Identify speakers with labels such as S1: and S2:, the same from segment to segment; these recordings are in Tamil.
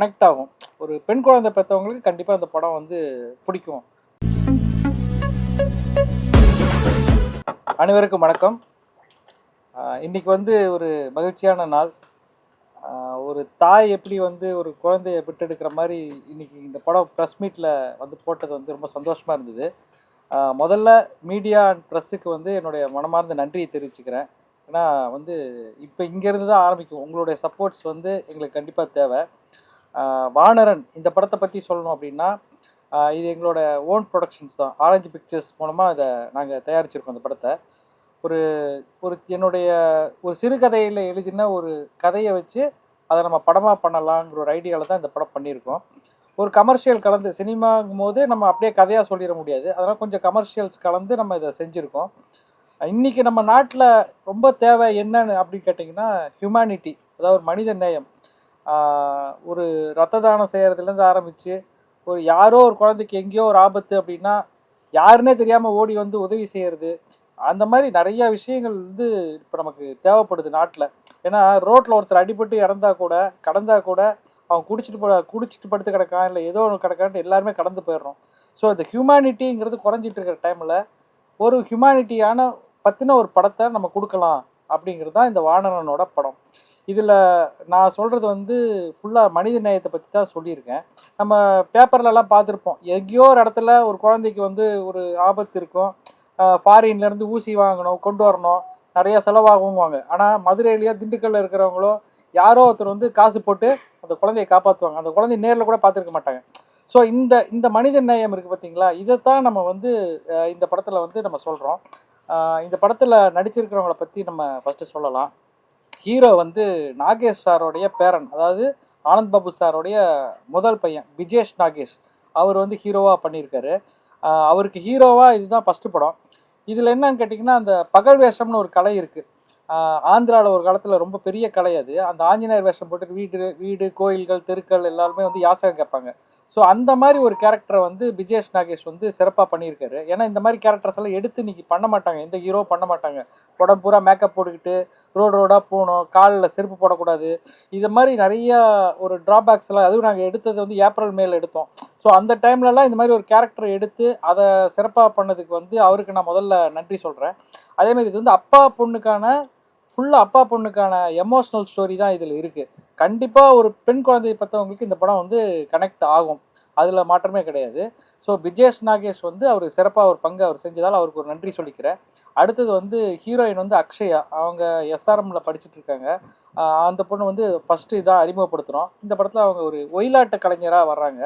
S1: கனெக்ட் ஆகும். ஒரு பெண் குழந்தை பெற்றவங்களுக்கு கண்டிப்பாக அந்த படம் வந்து பிடிக்கும். அனைவருக்கும் வணக்கம். இன்னைக்கு வந்து ஒரு மகிழ்ச்சியான நாள். ஒரு தாய் எப்படி வந்து ஒரு குழந்தைய பெற்றெடுக்கிற மாதிரி இன்னைக்கு இந்த படம் ப்ரெஸ் மீட்டில் வந்து போட்டது வந்து ரொம்ப சந்தோஷமாக இருந்தது. முதல்ல மீடியா அண்ட் ப்ரெஸ்ஸுக்கு வந்து என்னுடைய மனமார்ந்த நன்றியை தெரிவிச்சுக்கிறேன். ஏன்னா வந்து இப்போ இங்கேருந்து தான் ஆரம்பிக்கும். உங்களுடைய சப்போர்ட்ஸ் வந்து எங்களுக்கு கண்டிப்பாக தேவை. வானரன் இந்த படத்தை பற்றி சொல்லணும் அப்படின்னா இது எங்களோட ஓன் ப்ரொடக்ஷன்ஸ் தான். ஆரஞ்சு பிக்சர்ஸ் மூலமாக இதை நாங்கள் தயாரிச்சிருக்கோம் அந்த படத்தை. ஒரு ஒரு என்னுடைய ஒரு சிறுகதையில் எழுதின ஒரு கதையை வச்சு அதை நம்ம படமாக பண்ணலாங்கிற ஒரு ஐடியாவில் தான் இந்த படம் பண்ணியிருக்கோம். ஒரு கமர்ஷியல் கலந்து சினிமாங்கும் போது நம்ம அப்படியே கதையாக சொல்லிட முடியாது. அதனால் கொஞ்சம் கமர்ஷியல்ஸ் கலந்து நம்ம இதை செஞ்சுருக்கோம். இன்றைக்கி நம்ம நாட்டில் ரொம்ப தேவை என்னன்னு அப்படின்னு கேட்டிங்கன்னா ஹியூமனிட்டி அதாவது ஒரு மனித நேயம். ஒரு ரத்த தானம் செய்கிறதுலேருந்து ஆரம்பித்து ஒரு யாரோ ஒரு குழந்தைக்கு எங்கேயோ ஒரு ஆபத்து அப்படின்னா யாருன்னே தெரியாமல் ஓடி வந்து உதவி செய்கிறது அந்த மாதிரி நிறைய விஷயங்கள் வந்து இப்போ நமக்கு தேவைப்படுது நாட்டில். ஏன்னா ரோட்டில் ஒருத்தர் அடிபட்டு இறந்தா கூட கடந்தா கூட அவன் குடிச்சிட்டு போ குடிச்சிட்டு படுத்து கிடக்கான் இல்லை ஏதோ ஒன்று கிடக்கான்ட்டு எல்லாருமே கடந்து போயிடுறோம். ஸோ இந்த ஹியூமனிட்டிங்கிறது குறைஞ்சிட்டு இருக்கிற டைமில் ஒரு ஹியூமனிட்டியான பற்றின ஒரு படத்தை நம்ம கொடுக்கலாம் அப்படிங்கிறது தான் இந்த வானரனோட படம். இதில் நான் சொல்கிறது வந்து ஃபுல்லாக மனித நேயத்தை பற்றி தான் சொல்லியிருக்கேன். நம்ம பேப்பர்லலாம் பார்த்துருப்போம். எங்கேயோ ஒரு இடத்துல ஒரு குழந்தைக்கு வந்து ஒரு ஆபத்து இருக்கும். ஃபாரின்லேருந்து ஊசி வாங்கணும் கொண்டு வரணும். நிறைய செலவாகுங்குவாங்க ஆனால் மதுரையிலேயோ திண்டுக்கல்ல இருக்கிறவங்களோ யாரோ ஒருத்தர் வந்து காசு போட்டு அந்த குழந்தைய காப்பாற்றுவாங்க. அந்த குழந்தைய நேரில் கூட பார்த்துருக்க மாட்டாங்க. ஸோ இந்த இந்த மனித நேயம் இருக்குது பார்த்தீங்களா? இதைத்தான் நம்ம வந்து இந்த படத்தில் வந்து நம்ம சொல்கிறோம் இந்த படத்தில் நடிச்சிருக்கிறவங்கள பற்றி நம்ம ஃபஸ்ட்டு சொல்லலாம். ஹீரோ வந்து நாகேஷ் சாரோடைய பேரன் அதாவது ஆனந்த் பாபு சாரோடைய முதல் பையன் விஜேஷ் நாகேஷ். அவர் வந்து ஹீரோவாக பண்ணியிருக்காரு. அவருக்கு ஹீரோவாக இதுதான் ஃபஸ்ட்டு படம். இதில் என்னன்னு கேட்டிங்கன்னா அந்த பகல் வேஷம்னு ஒரு கலை இருக்குது ஆந்திராவில் ஒரு காலத்தில் ரொம்ப பெரிய கலை அது. அந்த ஆஞ்சநேயர் வேஷம் போட்டு வீடு வீடு கோயில்கள் தெருக்கள் எல்லாருமே வந்து யாசகம் கேட்பாங்க. ஸோ அந்த மாதிரி ஒரு கேரக்டரை வந்து பிஜேஷ் நாகேஷ் வந்து சிறப்பாக பண்ணியிருக்காரு. ஏன்னா இந்த மாதிரி கேரக்டர்ஸ் எல்லாம் எடுத்து இன்னைக்கு பண்ண மாட்டாங்க. எந்த ஹீரோ பண்ண மாட்டாங்க. உடம்பு பூரா மேக்கப் போட்டுக்கிட்டு ரோடு ரோடாக போகணும் காலில் செருப்பு போடக்கூடாது. இது மாதிரி நிறையா ஒரு ட்ராபேக்ஸ் எல்லாம் அதுவும் நாங்கள் எடுத்தது வந்து ஏப்ரல் மேல எடுத்தோம். ஸோ அந்த டைம்லலாம் இந்த மாதிரி ஒரு கேரக்டரை எடுத்து அதை சிறப்பாக பண்ணதுக்கு வந்து அவருக்கு நான் முதல்ல நன்றி சொல்கிறேன் அதேமாதிரி இது வந்து அப்பா பொண்ணுக்கான ஃபுல்லாக அப்பா பொண்ணுக்கான எமோஷ்னல் ஸ்டோரி தான் இதில் இருக்குது கண்டிப்பாக ஒரு பெண் குழந்தையை பார்த்தவங்களுக்கு இந்த படம் வந்து கனெக்ட் ஆகும். அதில் மாற்றமே கிடையாது. ஸோ விஜேஷ் நாகேஷ் வந்து அவர் சிறப்பாக ஒரு பங்கு அவர் செஞ்சதால் அவருக்கு ஒரு நன்றி சொல்லிக்கிறேன். அடுத்தது வந்து ஹீரோயின் வந்து அக்ஷயா. அவங்க எஸ்ஆர்எம்மில் படிச்சுட்டு இருக்காங்க. அந்த பொண்ணு வந்து ஃபஸ்ட்டு இதான் அறிமுகப்படுத்துகிறோம் இந்த படத்தில் அவங்க ஒரு ஒயிலாட்ட கலைஞராக வர்றாங்க.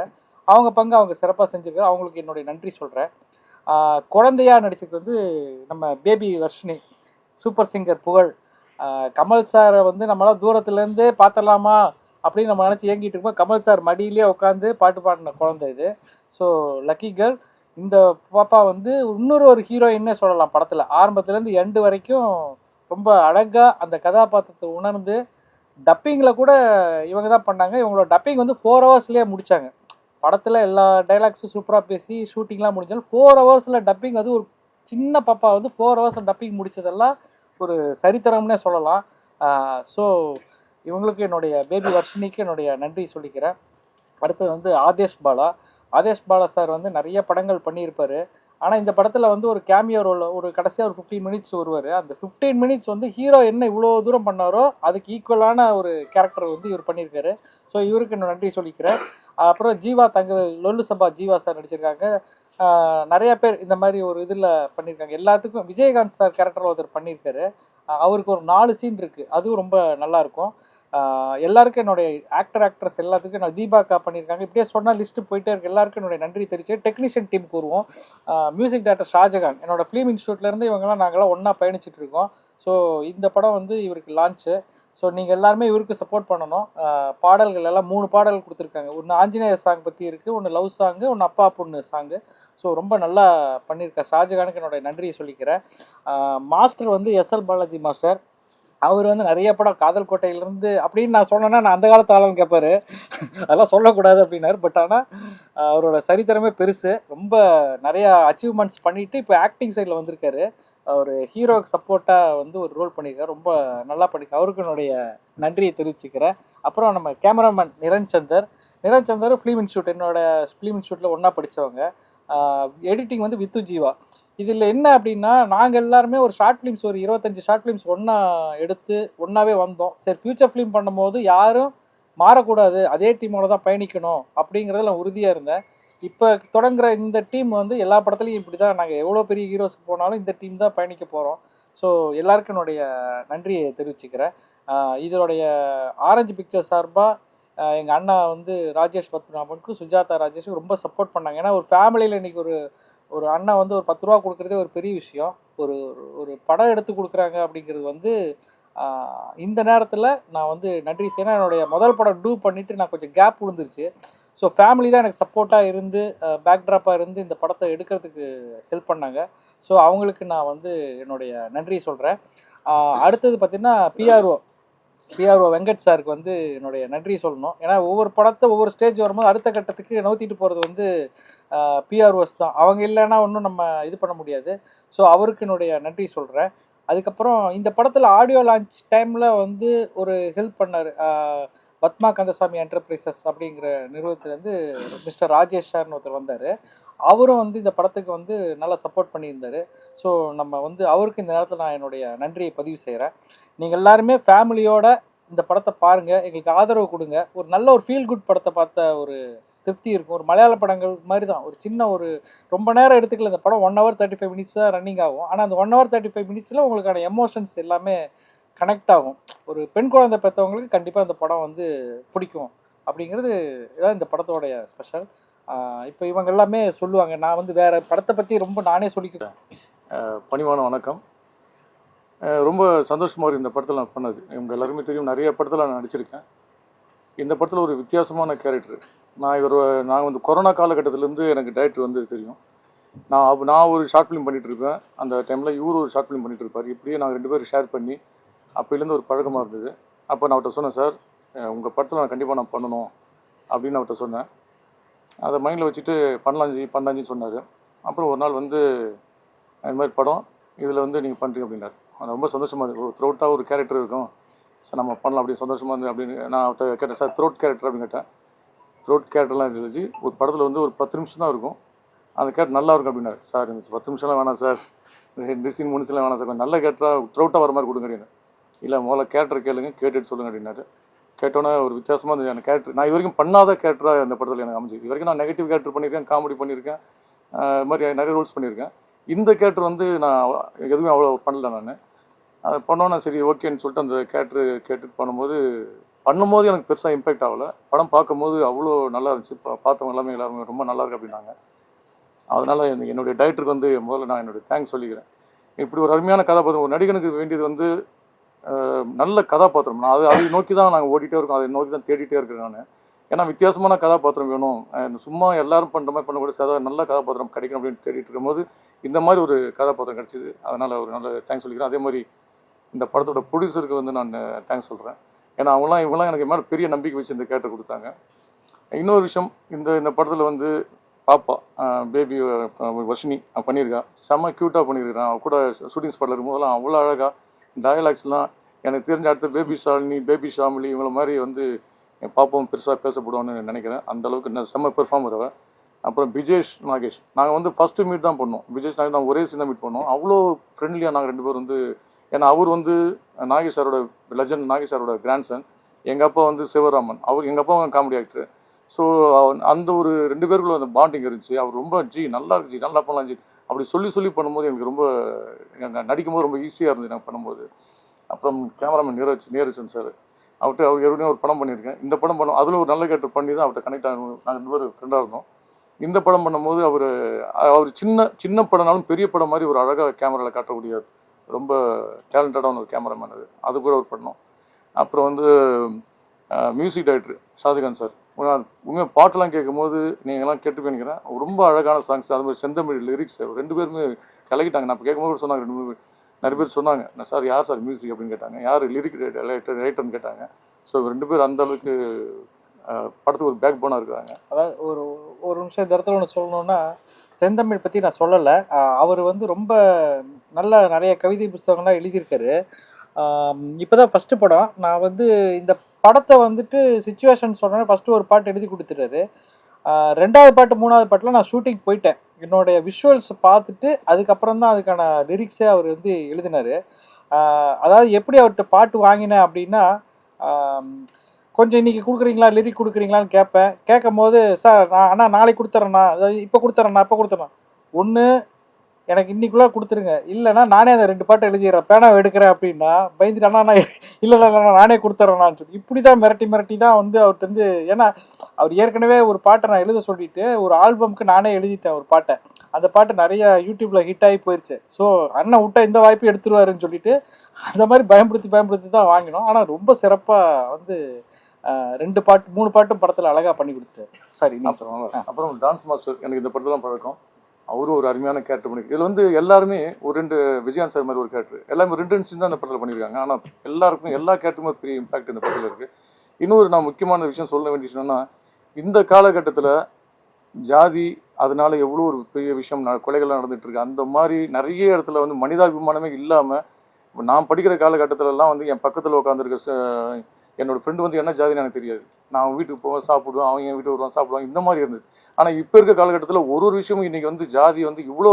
S1: அவங்க பங்கு அவங்க சிறப்பாக செஞ்சுருக்காங்க அவங்களுக்கு என்னுடைய நன்றி சொல்கிறேன் குழந்தையாக நடிச்சது வந்து நம்ம பேபி வர்ஷினி. சூப்பர் சிங்கர் புகழ். கமல் சாரை வந்து நம்மளால் தூரத்துலேருந்தே பார்த்துடலாமா அப்படின்னு நம்ம நினச்சி ஏங்கிட்டு இருக்கோம் கமல் சார் மடியிலே உட்காந்து பாட்டு பாடின குழந்தை இது. ஸோ லக்கி கேர்ள் இந்த பாப்பா வந்து இன்னொரு ஒரு ஹீரோயின்னே சொல்லலாம் படத்தில். ஆரம்பத்துலேருந்து எண்டு வரைக்கும் ரொம்ப அழகாக அந்த கதாபாத்திரத்தை உணர்ந்து டப்பிங்கில் கூட இவங்க தான் பண்ணாங்க. இவங்களோட டப்பிங் வந்து ஃபோர் ஹவர்ஸ்லேயே முடித்தாங்க படத்தில் எல்லா டைலாக்ஸும் சூப்பராக பேசி ஷூட்டிங்லாம் முடிஞ்சாலும் ஃபோர் ஹவர்ஸில் டப்பிங் அது ஒரு சின்ன பாப்பா வந்து ஃபோர் ஹவர்ஸில் டப்பிங் முடித்ததெல்லாம் ஒரு சரித்திரம்னே சொல்லலாம். ஸோ இவங்களுக்கு என்னுடைய பேபி வர்ஷினிக்கு என்னுடைய நன்றி சொல்லிக்கிறேன். அடுத்தது வந்து ஆதேஷ் பாலா. ஆதேஷ் பாலா சார் வந்து நிறைய படங்கள் பண்ணியிருப்பார். ஆனால் இந்த படத்தில் வந்து ஒரு கேமியோ ரோல் ஒரு கடைசியாக ஒரு ஃபிஃப்டீன் மினிட்ஸ் வருவார். அந்த ஃபிஃப்டீன் மினிட்ஸ் வந்து ஹீரோ என்ன இவ்வளோ தூரம் பண்ணாரோ அதுக்கு ஈக்குவலான ஒரு கேரக்டர் வந்து இவர் பண்ணியிருக்காரு. ஸோ இவருக்கு நான் நன்றி சொல்லிக்கிறேன். அப்புறம் ஜீவா தங்க லொல்லு சபா ஜீவா சார் நடிச்சிருக்காங்க. நிறைய பேர் இந்த மாதிரி ஒரு இதில் பண்ணியிருக்காங்க. எல்லாத்துக்கும் விஜயகாந்த் சார் கேரக்டர் ஒருத்தர் பண்ணியிருக்காரு. அவருக்கு ஒரு நாலு சீன் இருக்குது அதுவும் ரொம்ப நல்லாயிருக்கும் எல்லாருக்கும் என்னுடைய ஆக்டர் ஆக்ட்ரஸ் எல்லாத்துக்கும் நான் தீபாக்கா பண்ணியிருக்காங்க. இப்படியே சொன்னால் லிஸ்ட்டு போயிட்டே இருக்கு. எல்லாருக்கும் என்னுடைய நன்றி தெரிவிச்சு டெக்னீஷியன் டீம் கூறுவோம். Music director Shahjahan. என்னோட ஃபிலிம் இன்ஸ்டியூட்லேருந்து இவங்கெல்லாம் நாங்களாம் ஒன்றா பயணிச்சுட்டு இருக்கோம். ஸோ இந்த படம் வந்து இவருக்கு லான்ச்சு ஸோ நீங்கள் எல்லாருமே இவருக்கு சப்போர்ட் பண்ணணும். பாடல்கள் எல்லாம் மூணு பாடல் கொடுத்துருக்காங்க. ஒன்று ஆஞ்சநேயர் சாங் பற்றி இருக்குது ஒன்று லவ் சாங்கு ஒன்று அப்பா பொண்ணு சாங்கு ஸோ ரொம்ப நல்லா பண்ணியிருக்கார். ஷாஜகானுக்கு என்னோட நன்றியை சொல்லிக்கிறேன். மாஸ்டர் வந்து எஸ்எல் பாலாஜி மாஸ்டர் அவர் வந்து நிறைய படம் காதல் கோட்டையிலேருந்து அப்படின்னு நான் சொன்னேன்னா நான் அந்த காலத்து ஆளுன்னு கேட்பாரு அதெல்லாம் சொல்லக்கூடாது அப்படின்னாரு. பட் ஆனால் அவரோட சரித்திரமே பெருசு. ரொம்ப நிறையா அச்சீவ்மெண்ட்ஸ் பண்ணிட்டு இப்போ ஆக்டிங் சைடில் வந்திருக்காரு. அவர் ஹீரோக்கு சப்போர்ட்டாக வந்து ஒரு ரோல் பண்ணியிருக்காரு. ரொம்ப நல்லா பண்ணியிருக்காரு. அவருக்கு என்னுடைய நன்றியை தெரிவிச்சுக்கிறேன். அப்புறம் நம்ம cameraman Niranjanthar Niranjanthar film institute என்னோட ஃபிலிம் இன்ஸ்டியூட்டில் ஒன்றா படித்தவங்க எடிட்டிங் வந்து வித்து ஜீவா. இதில் என்ன அப்படின்னா நாங்கள் எல்லாருமே ஒரு ஷார்ட் ஃபிலிம்ஸ் ஒரு இருபத்தஞ்சு ஷார்ட் ஃபிலிம்ஸ் ஒன்றா எடுத்து ஒன்றாவே வந்தோம். சரி ஃப்யூச்சர் ஃபிலிம் பண்ணும்போது யாரும் மாறக்கூடாது. அதே டீமோட தான் பயணிக்கணும் அப்படிங்கிறதுல நான் உறுதியாக இருந்தேன். இப்போ தொடங்குற இந்த டீம் வந்து எல்லா படத்துலையும் இப்படி தான் நாங்கள் எவ்வளோ பெரிய ஹீரோஸ்க்கு போனாலும் இந்த டீம் தான் பயணிக்க போகிறோம் ஸோ எல்லாருக்கும் என்னுடைய நன்றியை தெரிவிச்சுக்கிறேன். இதனுடைய ஆரஞ்சு பிக்சர் சார்பாக எங்கள் அண்ணா வந்து ராஜேஷ் பத்மநாபனுக்கும் சுஜாதா ராஜேஷும் ரொம்ப சப்போர்ட் பண்ணாங்க. ஏன்னா ஒரு ஃபேமிலியில் இன்றைக்கி ஒரு ஒரு அண்ணா வந்து ஒரு பத்து ரூபா கொடுக்குறதே ஒரு பெரிய விஷயம். ஒரு ஒரு- படம் எடுத்து கொடுக்குறாங்க அப்படிங்கிறது வந்து இந்த நேரத்தில் நான் வந்து நன்றி செய்யணும் என்னுடைய முதல் படம் டூ பண்ணிவிட்டு நான் கொஞ்சம் கேப் விழுந்துருச்சு ஸோ ஃபேமிலி தான் எனக்கு சப்போர்ட்டாக இருந்து பேக்ட்ராப்பாக இருந்து இந்த படத்தை எடுக்கிறதுக்கு ஹெல்ப் பண்ணாங்க. ஸோ அவங்களுக்கு நான் வந்து என்னுடைய நன்றி சொல்கிறேன் அடுத்தது பார்த்திங்கன்னா பிஆர்ஓ பிஆர்ஓ வெங்கட் சாருக்கு வந்து என்னுடைய நன்றி சொல்லணும். ஏன்னா ஒவ்வொரு படத்தை ஒவ்வொரு ஸ்டேஜ் வரும்போது அடுத்த கட்டத்துக்கு நவுத்திட்டு போகிறது வந்து பிஆர்ஓஸ் தான். அவங்க இல்லைன்னா ஒன்றும் நம்ம இது பண்ண முடியாது. ஸோ அவருக்கு என்னுடைய நன்றி சொல்கிறேன் அதுக்கப்புறம் இந்த படத்தில் ஆடியோ லான்ச் டைமில் வந்து ஒரு ஹெல்ப் பண்ணார். பத்மா கந்தசாமி என்டர்பிரைசஸ் அப்படிங்கிற நிறுவனத்துலேருந்து மிஸ்டர் ராஜேஷ் சார்னு ஒருத்தர் வந்தார். அவரும் வந்து இந்த படத்துக்கு வந்து நல்லா சப்போர்ட் பண்ணியிருந்தார். ஸோ நம்ம வந்து அவருக்கு இந்த நேரத்தில் நான் என்னுடைய நன்றியை பதிவு செய்கிறேன் நீங்கள் எல்லாருமே ஃபேமிலியோட இந்த படத்தை பாருங்கள் எங்களுக்கு ஆதரவு கொடுங்க. ஒரு நல்ல ஒரு ஃபீல் குட் படத்தை பார்த்த ஒரு திருப்தி இருக்கும். ஒரு மலையாள படங்கள் மாதிரி தான். ஒரு சின்ன ஒரு ரொம்ப நேரம் எடுத்துக்கல. இந்த படம் one hour thirty five minutes தான் ரன்னிங் ஆகும். ஆனால் அந்த ஒன் ஹவர் தேர்ட்டி ஃபைவ் மினிட்ஸில் உங்களுக்கான எமோஷன்ஸ் எல்லாமே கனெக்ட் ஆகும். ஒரு பெண் குழந்தை பெற்றவங்களுக்கு கண்டிப்பாக இந்த படம் வந்து பிடிக்கும். அப்படிங்கிறது இதான் இந்த படத்தோடைய ஸ்பெஷல் இப்போ இவங்க எல்லாமே சொல்லுவாங்க நான் வந்து வேற படத்தை பற்றி ரொம்ப நானே சொல்லிக்கிறேன்
S2: பணிவான வணக்கம். ரொம்ப சந்தோஷமாக இருக்கு இந்த படத்தில் நான் பண்ணது. இவங்க எல்லாருமே தெரியும் நிறைய படத்தில் நான் நடிச்சிருக்கேன். இந்த படத்தில் ஒரு வித்தியாசமான கேரக்டர் நான் இவர் நான் வந்து கொரோனா காலகட்டத்திலேருந்து எனக்கு டைரக்டர் வந்து தெரியும். நான் நான் ஒரு ஷார்ட் ஃபிலிம் பண்ணிகிட்ருப்பேன் அந்த டைமில் இவர் ஒரு ஷார்ட் ஃபிலிம் பண்ணிட்டு இருப்பார். இப்படியே நாங்கள் ரெண்டு பேரும் ஷேர் பண்ணி அப்போலேருந்து ஒரு பழக்கமாக இருந்தது. அப்போ நான் அவர்கிட்ட சொன்னேன் சார் உங்கள் படத்தில் நான் கண்டிப்பாக நான் பண்ணணும். அப்படின்னு அவர்கிட்ட சொன்னேன். அதை மைண்டில் வச்சுட்டு பண்ணலாஞ்சி பண்ணலாஞ்சி சொன்னார். அப்புறம் ஒரு நாள் வந்து அது மாதிரி படம் இதில் வந்து நீங்கள் பண்ணுறீங்க அப்படின்னாரு. அது ரொம்ப சந்தோஷமாக இருக்குது ஒரு த்ரோட்டாக ஒரு கேரக்டர் இருக்கும். சார் நம்ம பண்ணலாம் அப்படி சந்தோஷமாக இருந்து அப்படின்னு நான் அவர்கிட்ட கேட்டேன் சார் த்ரோட் கேரக்டர் அப்படின்னு கேட்டேன். த்ரோட் கேரக்டர்லாம் இருந்துச்சு ஒரு படத்தில் வந்து ஒரு பத்து நிமிஷம் தான் இருக்கும். அந்த கேரக்டர் நல்லா இருக்கும் அப்படின்னாரு. சார் இந்த பத்து நிமிஷம்லாம் வேணாம் சார். ரெண்டு சீன் மூணு சீன்லாம் வேணாம் சார். கொஞ்சம் நல்ல கேரக்டராக த்ரோட்டாக வர மாதிரி கொடுங்க அப்படின்னு இல்லை முதல்ல கேரக்டர் கேளுங்க கேட்டுட்டு சொல்லுங்க அப்படின்னாரு. கேட்டோன்னே ஒரு வித்தியாசமாக இருந்தது. எனக்கு கேரக்டர் நான் இது வரைக்கும் பண்ணாத கேரக்டராக அந்த படத்தில் எனக்கு அமைஞ்சு இது வரைக்கும் நான் நெகட்டிவ் கேரக்டர் பண்ணியிருக்கேன் காமெடி பண்ணியிருக்கேன் இது மாதிரி நிறைய ரோல்ஸ் பண்ணியிருக்கேன். இந்த கேரக்டர் வந்து நான் எதுவுமே அவ்வளோ பண்ணல நான். அதை பண்ணோன்னே சரி ஓகேன்னு சொல்லிட்டு அந்த கேரக்டர் கேட்டுட்டு பண்ணும்போது பண்ணும்போது எனக்கு பெருசாக இம்பேக்ட் ஆகலை. படம் பார்க்கும்போது அவ்வளோ நல்லா இருந்துச்சு. இப்போ பார்த்தவங்க எல்லாமே எல்லாருமே ரொம்ப நல்லா இருக்கு அப்படின்னாங்க. அதனால் என்னுடைய டைரக்டருக்கு வந்து முதல்ல நான் என்னுடைய தேங்க்ஸ் சொல்லிக்கிறேன். இப்படி ஒரு அருமையான கதாபாத்திரம் ஒரு நடிகனுக்கு வேண்டியது வந்து நல்ல கதாபாத்திரம். நான் அது அதை நோக்கி தான் நாங்கள் ஓடிட்டே இருக்கோம். அதை நோக்கி தான் தேடிட்டே இருக்கேன் நான். ஏன்னா வித்தியாசமான கதாபாத்திரம் வேணும். சும்மா எல்லாரும் பண்ணுற மாதிரி பண்ணக்கூட சதா நல்ல கதாபாத்திரம் கிடைக்கும் அப்படின்னு தேடிட்டு இருக்கும்போது இந்த மாதிரி ஒரு கதாபாத்திரம் கிடைச்சிது. அதனால் ஒரு நல்ல தேங்க்ஸ் சொல்லிக்கிறேன். அதே மாதிரி இந்த படத்தோட ப்ரொடியூசருக்கு வந்து நான் தேங்க்ஸ் சொல்கிறேன் ஏன்னா அவங்களாம் இவங்களாம் எனக்கு மேலே பெரிய நம்பிக்கை வச்சு இந்த கேரக்டர் கொடுத்தாங்க. இன்னொரு விஷயம் இந்த இந்த படத்தில் வந்து பாப்பா பேபி வர்ஷினி பண்ணியிருக்கா. செம்ம க்யூட்டாக பண்ணியிருக்கிறான் அவள் கூட ஷூட்டிங் ஸ்பாட்டில் இருக்கும்போதெல்லாம் அவ்வளோ அழகாக டயலாக்ஸ்லாம் எனக்கு தெரிஞ்ச அடுத்த பேபி ஷாலினி பேபி ஷாமிலி இவங்கள மாதிரி வந்து என் பாப்பாவும் பெருசாக பேசப்படுவான்னு நினைக்கிறேன். அந்த அளவுக்கு நான் செம்ம பெர்ஃபார்மர் வருவேன் அப்புறம் பிஜேஷ் நாகேஷ். நாங்கள் வந்து ஃபஸ்ட்டு மீட் தான் பண்ணோம். பிஜேஷ் நாகேஷ் தான் ஒரே சீன் மீட் பண்ணோம். அவ்வளோ ஃப்ரெண்ட்லியாக நாங்கள் ரெண்டு பேரும் வந்து ஏன்னா அவர் வந்து நாகேஷ் சாரோட லெஜண்ட் நாகேஷ் சாரோட கிராண்ட்சன் எங்கள் அப்பா வந்து சிவராமன். அவர் எங்கள் அப்பா காமெடி ஆக்டர் ஸோ அந்த ஒரு ரெண்டு பேருக்குள்ள அந்த பாண்டிங் இருந்துச்சு. அவர் ரொம்ப ஜி நல்லா இருக்கு ஜி நல்லா பண்ணலாம் ஜி. அப்படி சொல்லி சொல்லி பண்ணும்போது எனக்கு ரொம்ப நடிக்கும்போது ரொம்ப ஈஸியாக இருந்தது நான் பண்ணும்போது. அப்புறம் கேமராமேன் நீரஜ் நீரஜன் சார். அவர்கிட்ட அவர் ஏற்கனவே ஒரு படம் பண்ணியிருக்கேன். இந்த படம் பண்ண அதில் ஒரு நல்ல கேரக்டர் பண்ணி தான் அவர்கிட்ட கனெக்ட் ஆகணும். நாங்கள் ரெண்டு பேரும் ஃப்ரெண்டாக இருந்தோம். இந்த படம் பண்ணும்போது அவர் அவர் சின்ன சின்ன படம்னாலும் பெரிய படம் மாதிரி ஒரு அழகாக கேமராவில் காட்டக்கூடிய ரொம்ப டேலண்டடான ஒரு கேமராமேன் அது. அது கூட ஒரு பண்ணோம். அப்புறம் வந்து மியூசிக் டைரக்டர் ஷாஜகான் சார். உண்மையாக பாட்டெல்லாம் கேட்கும்போது நீங்கள்லாம் கேட்டு பண்ணிக்கிறேன் ரொம்ப அழகான சாங்ஸ் அது மாதிரி செந்தமிழ் லிரிக்ஸ் ரெண்டு பேருமே கலக்கிட்டாங்க. நான் இப்போ கேட்கும்போது சொன்னாங்க ரெண்டு பேர் நிறைய பேர் சொன்னாங்க நான் சார் யார் சார் மியூசிக் அப்படின்னு கேட்டாங்க. யார் லிரிக் ரைட்டர் ரைட்டர்னு கேட்டாங்க. ஸோ ரெண்டு பேர் அந்த அளவுக்கு படத்துக்கு ஒரு பேக் போனாக இருக்கிறாங்க.
S1: அதாவது ஒரு ஒரு நிமிஷம் இந்த இடத்துல ஒன்று சொல்லணும்னா செந்தமிழ் பற்றி நான் சொல்லலை. அவர் வந்து ரொம்ப நல்ல நிறைய கவிதை புஸ்தகங்கள்லாம் எழுதியிருக்காரு. இப்போ தான் ஃபஸ்ட்டு படம். நான் வந்து இந்த படத்தை வந்துட்டு சுச்சுவேஷன் சொன்னோன்னே ஃபஸ்ட்டு ஒரு பாட்டு எழுதி கொடுத்துட்டாரு ரெண்டாவது பாட்டு மூணாவது பாட்டில் நான் ஷூட்டிங் போயிட்டேன். என்னுடைய விஷுவல்ஸ் பார்த்துட்டு அதுக்கப்புறம் தான் அதுக்கான லிரிக்ஸே அவர் வந்து எழுதினார். அதாவது எப்படி அவர்கிட்ட பாட்டு வாங்கினேன் அப்படின்னா கொஞ்சம் இன்றைக்கி கொடுக்குறீங்களா லிரிக் கொடுக்குறீங்களான்னு கேட்பேன். கேட்கும் போது சார் நான் அண்ணா நாளைக்கு கொடுத்துட்றேண்ணா இப்போ கொடுத்துட்றேண்ணா இப்போ கொடுத்துட்றேன் ஒன்று எனக்கு இன்னைக்குள்ளே கொடுத்துருங்க. இல்லைன்னா நானே அந்த ரெண்டு பாட்டு எழுதிடுறேன். பேனா எடுக்கிறேன் அப்படின்னா பயந்துட்டு அண்ணா நான் இல்லை இல்லை நானே கொடுத்துட்றேண்ணான்னு சொல்லி இப்படி தான் மிரட்டி மிரட்டி தான் வந்து அவர்கிட்ட வந்து ஏன்னா அவர் ஏற்கனவே ஒரு பாட்டை நான் எழுத சொல்லிட்டு ஒரு ஆல்பம்க்கு நானே எழுதிட்டேன் ஒரு பாட்டை. அந்த பாட்டு நிறைய யூடியூப்ல ஹிட் ஆகி போயிருச்சு. ஸோ அண்ணன் விட்டா இந்த வாய்ப்பு எடுத்துருவாருன்னு சொல்லிட்டு அந்த மாதிரி பயன்படுத்தி பயன்படுத்தி தான் வாங்கினோம். ஆனால் ரொம்ப சிறப்பாக வந்து ரெண்டு பாட்டு மூணு பாட்டும் படத்தில் அழகாக பண்ணி கொடுத்துட்டாரு. சரி நீ சொல்லுங்க.
S2: அப்புறம் டான்ஸ் மாஸ்டர் எனக்கு இந்த படத்துல பழக்கம். அவரும் ஒரு அருமையான கேரக்டர் பண்ணி இதில் வந்து எல்லாருமே ஒரு ரெண்டு விஜயான் சார் மாதிரி ஒரு கேரக்டர் எல்லாமே ரெண்டு ரெண்டு தான் இந்த படத்தில் பண்ணியிருக்காங்க. ஆனால் எல்லாருக்கும் எல்லா கேரக்டருமே ஒரு பெரிய இம்பாக்ட் இந்த படத்தில் இருக்குது இன்னொரு நான் முக்கியமான விஷயம் சொல்ல வேண்டிய விஷயம்னா இந்த காலகட்டத்தில் ஜாதி அதனால எவ்வளோ ஒரு பெரிய விஷயம் ந- கொலைகள்லாம் நடந்துட்டு இருக்கு. அந்த மாதிரி நிறைய இடத்துல வந்து மனிதாபிமானமே இல்லாமல் நான் படிக்கிற காலகட்டத்திலலாம் வந்து என் பக்கத்தில் உட்காந்துருக்க என்னோடய ஃப்ரெண்டு வந்து என்ன ஜாதின்னு எனக்கு தெரியாது. நான் வீட்டுக்கு போவேன் சாப்பிடுவேன் அவன் என் வீட்டுக்கு வருவான் சாப்பிடுவான் இந்த மாதிரி இருந்தது. ஆனால் இப்போ இருக்க காலகட்டத்தில் ஒரு ஒரு விஷயமும் இன்றைக்கி வந்து ஜாதி வந்து இவ்வளோ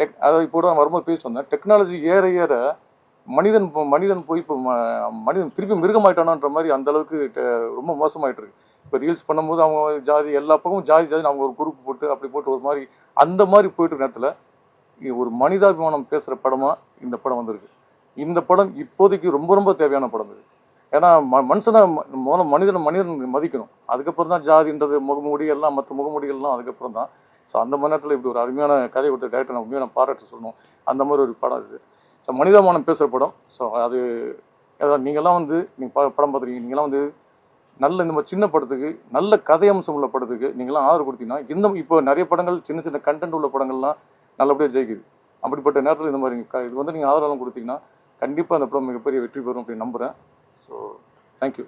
S2: டெக் அதாவது இப்போ நான் வரும்போது பேசி வந்தேன் டெக்னாலஜி ஏற ஏற மனிதன் மனிதன் போய் இப்போ ம- மனிதன் திருப்பி மிருகமாயிட்டானான்ற மாதிரி அந்த அளவுக்கு டெ- ரொம்ப மோசமாயிட்டு இருக்கு இப்போ ரீல்ஸ் பண்ணும்போது அவங்க ஜாதி எல்லா பக்கமும் ஜாதி ஜாதி அவங்க ஒரு குரூப் போட்டு அப்படி போட்டு ஒரு மாதிரி அந்த மாதிரி போயிட்டு இருக்க நேரத்தில் ஒரு மனிதாபிமானம் பேசுகிற படமாக இந்த படம் வந்திருக்கு. இந்த படம் இப்போதைக்கு ரொம்ப ரொம்ப தேவையான படம் இது. ஏன்னா ம மனுஷனை முதல்ல மனிதனை மனிதன் மதிக்கணும். அதுக்கப்புறம் தான் ஜாதின்றது முகமூடி எல்லாம் மற்ற முகமூடிகள்லாம் அதுக்கப்புறம் தான் ஸோ அந்த மணி நேரத்தில் இப்படி ஒரு அருமையான கதை கொடுத்த டேரக்டர் நான் உண்மையாக நான் பாராட்ட சொல்லணும். அந்த மாதிரி ஒரு படம் இது. ஸோ மனிதமானம் பேசுகிற படம். ஸோ அது அதான் நீங்கள்லாம் வந்து நீங்கள் ப படம் பார்த்துருக்கீங்க. நீங்களாம் வந்து நல்ல இந்த மாதிரி சின்ன படத்துக்கு நல்ல கதை அம்சம் உள்ள படத்துக்கு நீங்களாம் ஆதரவு கொடுத்தீங்கன்னா இந்த இப்போ நிறைய படங்கள் சின்ன சின்ன கண்டென்ட் உள்ள படங்கள்லாம் நல்லபடியாக ஜெயிக்குது. அப்படிப்பட்ட நேரத்தில் இந்த மாதிரி க- இது வந்து நீங்கள் ஆதரவு கொடுத்தீங்கன்னா கண்டிப்பாக அந்த படம் மிகப்பெரிய வெற்றி பெறும் அப்படின்னு நம்புகிறேன் ஸோ தேங்க்யூ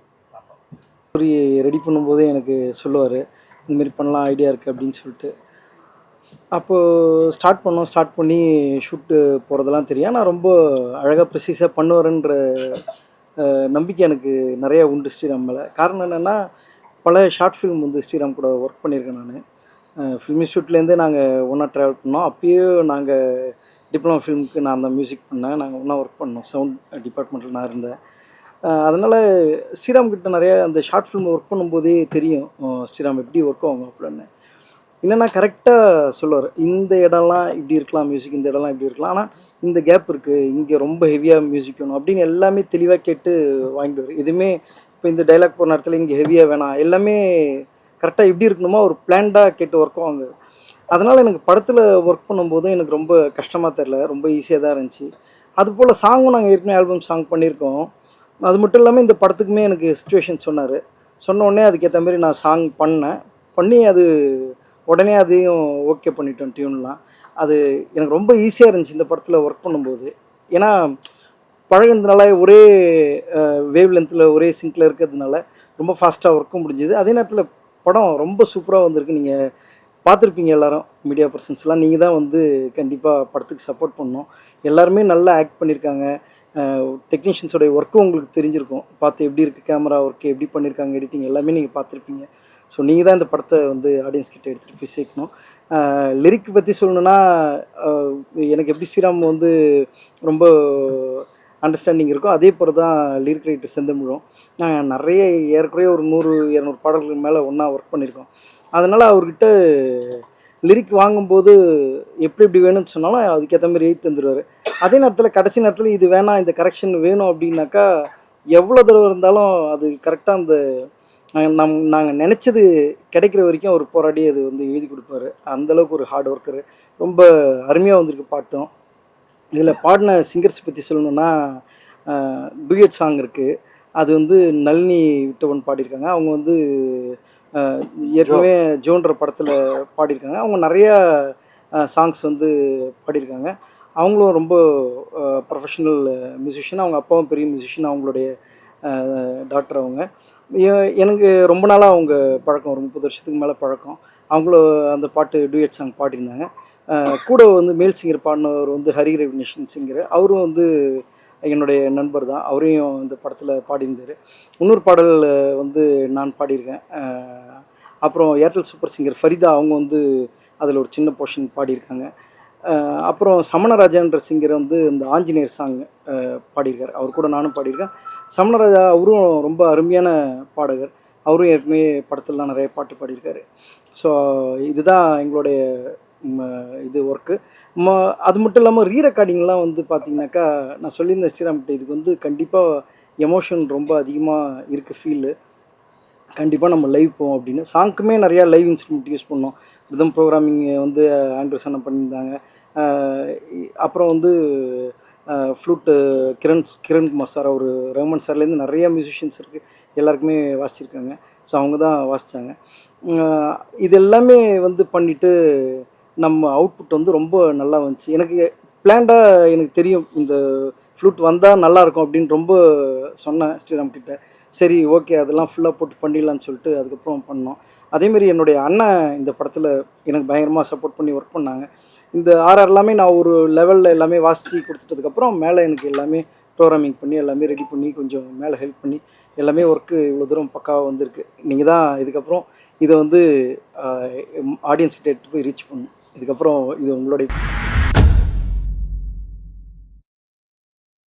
S3: ரெடி பண்ணும்போதே எனக்கு சொல்லுவார் இந்தமாரி பண்ணலாம் ஐடியா இருக்குது அப்படின்னு சொல்லிட்டு. அப்போது ஸ்டார்ட் பண்ணோம் ஸ்டார்ட் பண்ணி ஷூட்டு போகிறதெல்லாம் தெரியும். நான் ரொம்ப அழகாக ப்ரிசீஸாக பண்ணுவாருன்ற நம்பிக்கை எனக்கு நிறைய உண்டு ஸ்ரீராம் மேலே. காரணம் என்னென்னா பல ஷார்ட் ஃபிலிம் வந்து ஸ்ரீராம் கூட ஒர்க் பண்ணியிருக்கேன் நான். ஃபிலிம் இன்ஸ்டியூட்லேருந்தே நாங்கள் ஒன்றா ட்ராவல் பண்ணோம். அப்பயே நாங்கள் டிப்ளமோ ஃபிலிமுக்கு நான் அந்த மியூசிக் பண்ணேன். நாங்கள் ஒன்றா ஒர்க் பண்ணோம். சவுண்ட் டிபார்ட்மெண்ட்டில் நான் இருந்தேன். அதனால் ஸ்ரீராம் கிட்ட நிறைய அந்த ஷார்ட் ஃபிலிம் ஒர்க் பண்ணும்போதே தெரியும். ஸ்ரீராம் எப்படி ஒர்க் ஆகும் அப்படின்னு. என்னென்னா கரெக்டாக சொல்லுவார். இந்த இடம்லாம் இப்படி இருக்கலாம் மியூசிக் இந்த இடம்லாம் இப்படி இருக்கலாம். ஆனால் இந்த கேப் இருக்குது இங்கே ரொம்ப ஹெவியாக மியூசிக் வேணும் அப்படின்னு எல்லாமே தெளிவாக கேட்டு வாங்கிடுவார். எதுவுமே இப்போ இந்த டைலாக் போன நேரத்தில் இங்கே ஹெவியாக வேணாம். எல்லாமே கரெக்டாக எப்படி இருக்கணுமோ? ஒரு பிளான்டாக கேட்டு ஒர்க் வாங்க அதனால் எனக்கு படத்தில் ஒர்க் பண்ணும்போதும் எனக்கு ரொம்ப கஷ்டமாக தெரில ரொம்ப ஈஸியாக தான் இருந்துச்சு. அதுபோல் சாங்கும் நாங்கள் ஏற்கனவே ஆல்பம் சாங் பண்ணியிருக்கோம். அது மட்டும் இல்லாமல் இந்த படத்துக்குமே எனக்கு சுச்சுவேஷன் சொன்னார். சொன்ன உடனே அதுக்கேற்ற மாதிரி நான் சாங் பண்ணேன். பண்ணி அது உடனே அதையும் ஓகே பண்ணிட்டோம் டியூன்லாம் அது எனக்கு ரொம்ப ஈஸியாக இருந்துச்சு இந்த படத்தில் ஒர்க் பண்ணும்போது. ஏன்னா பழகினதுனால ஒரே வேவ் லென்த்தில் ஒரே சிங்கில் இருக்கிறதுனால ரொம்ப ஃபாஸ்ட்டாக ஒர்க்கும் முடிஞ்சுது. அதே நேரத்தில் படம் ரொம்ப சூப்பராக வந்திருக்கு. நீங்கள் பார்த்துருப்பீங்க எல்லாரும் மீடியா பர்சன்ஸ்லாம் நீங்கள் தான் வந்து கண்டிப்பாக படத்துக்கு சப்போர்ட் பண்ணோம் எல்லாருமே நல்லா ஆக்ட் பண்ணியிருக்காங்க டெக்னீஷியன்ஸோடைய ஒர்க்கும் உங்களுக்கு தெரிஞ்சிருக்கும். பார்த்து எப்படி இருக்குது கேமரா ஒர்க்கு எப்படி பண்ணியிருக்காங்க எடிட்டிங் எல்லாமே நீங்கள் பார்த்துருப்பீங்க. ஸோ நீங்கள் தான் இந்த படத்தை வந்து ஆடியன்ஸ் கிட்ட எடுத்துகிட்டு போய் சேர்க்கணும். லிரிக் பற்றி சொல்லணுன்னா எனக்கு எப்படி ஸ்ரீராம் வந்து ரொம்ப அண்டர்ஸ்டாண்டிங் இருக்கும் அதே போல் தான் லிரிக் ரைட்டர் செந்தமிழும். நாங்கள் நிறைய ஏறக்குறைய ஒரு நூறு இரநூறு பாடல்களுக்கு மேலே ஒன்றா ஒர்க் பண்ணியிருக்கோம் அதனால் அவர்கிட்ட லிரிக் வாங்கும்போது எப்படி எப்படி வேணும்னு சொன்னாலும் அதுக்கேற்ற மாதிரி எழுதி தந்துடுவார் அதே நேரத்தில் கடைசி நேரத்தில் இது வேணாம் இந்த கரெக்ஷன் வேணும் அப்படின்னாக்கா எவ்வளோ தடவை இருந்தாலும் அது கரெக்டாக அந்த நாங்கள் நம் நாங்கள் நினச்சது கிடைக்கிற வரைக்கும் அவர் போராடி அது வந்து எழுதி கொடுப்பாரு. அந்தளவுக்கு ஒரு ஹார்ட் ஒர்க்கரு ரொம்ப அருமையாக வந்திருக்கு பாட்டும். இதில் பாடின சிங்கர்ஸ் பற்றி சொல்லணுன்னா டூயட் சாங் இருக்குது அது வந்து நளினி விட்டவன் பாடியிருக்காங்க. அவங்க வந்து ஏற்கனவே ஜோன்ற படத்தில் பாடியிருக்காங்க. அவங்க நிறையா சாங்ஸ் வந்து பாடியிருக்காங்க. அவங்களும் ரொம்ப ப்ரொஃபஷனல் மியூசிஷியன் அவங்க அப்பாவும் பெரிய மியூசிஷியன் அவங்களுடைய டாக்டர் அவங்க. எனக்கு ரொம்ப நாளாக அவங்க பழக்கம் ஒரு முப்பது வருஷத்துக்கு மேலே பழக்கம். அவங்களும் அந்த பாட்டு டூயட் சாங் பாடியிருந்தாங்க. கூட வந்து மேல் சிங்கர் பாடினவர் வந்து ஹரி ரெவினேஷன் சிங்கர். அவரும் வந்து என்னுடைய நண்பர் தான். அவரையும் இந்த படத்தில் பாடியிருந்தார். இன்னொரு பாடல் வந்து நான் பாடியிருக்கேன். அப்புறம் ஏர்டெல் சூப்பர் சிங்கர் ஃபரிதா அவங்க வந்து அதில் ஒரு சின்ன போர்ஷன் பாடியிருக்காங்க. அப்புறம் சமணராஜான்ற சிங்கர் வந்து இந்த ஆஞ்சநேயர் சாங் பாடியிருக்கார். அவர் கூட நானும் பாடியிருக்கேன். சமணராஜா அவரும் ரொம்ப அருமையான பாடகர். அவரும் ஏற்கனவே படத்திலலாம் நிறைய பாட்டு பாடியிருக்காரு. ஸோ இதுதான் எங்களுடைய இது ஒர்க்கு அது மட்டும் இல்லாமல் ரீ ரெக்கார்டிங்லாம் வந்து பார்த்தீங்கன்னாக்கா நான் சொல்லியிருந்தேன் ஸ்ரீராம்கிட்ட இதுக்கு வந்து கண்டிப்பாக எமோஷன் ரொம்ப அதிகமாக இருக்குது ஃபீலு கண்டிப்பாக நம்ம லைவ் போவோம் அப்படின்னு. சாங்க்குமே நிறையா லைவ் இன்ஸ்ட்ருமெண்ட் யூஸ் பண்ணோம். ரிதம் ப்ரோக்ராமிங் வந்து ஆண்ட்ரஸ் அண்ணன் பண்ணியிருந்தாங்க. அப்புறம் வந்து ஃப்ளூட்டு கிரண் கிரண்குமார் சார் அவர் ரஹ்மான் சார்லேருந்து நிறையா மியூசிஷியன்ஸ் இருக்குது எல்லாருக்குமே வாசிச்சிருக்காங்க. ஸோ அவங்க தான் வாசித்தாங்க இது எல்லாமே வந்து பண்ணிவிட்டு நம்ம அவுட்புட் வந்து ரொம்ப நல்லா வந்துச்சு. எனக்கு பிளான்டாக எனக்கு தெரியும். இந்த ஃப்ளூட் வந்தால் நல்லாயிருக்கும் அப்படின்னு ரொம்ப சொன்னேன் ஸ்ரீராம் கிட்ட. சரி ஓகே அதெல்லாம் ஃபுல்லாக போட்டு பண்ணிடலான்னு சொல்லிட்டு அதுக்கப்புறம் பண்ணோம். அதேமாரி என்னுடைய அண்ணன் இந்த படத்தில் எனக்கு பயங்கரமாக சப்போர்ட் பண்ணி ஒர்க் பண்ணாங்க. இந்த ஆர்ஆர் எல்லாமே நான் ஒரு லெவலில் எல்லாமே வாசித்து கொடுத்துட்டதுக்கப்புறம் மேலே எனக்கு எல்லாமே ப்ரோக்ராமிங் பண்ணி எல்லாமே ரெடி பண்ணி கொஞ்சம் மேலே ஹெல்ப் பண்ணி எல்லாமே ஒர்க்கு இவ்வளோ தூரம் பக்காவாக வந்திருக்கு. நீங்கள் தான் இதுக்கப்புறம் இதை வந்து ஆடியன்ஸ்கிட்ட எடுத்து போய் ரீச் பண்ணணும். இதுக்கப்புறம் இது உங்களுடைய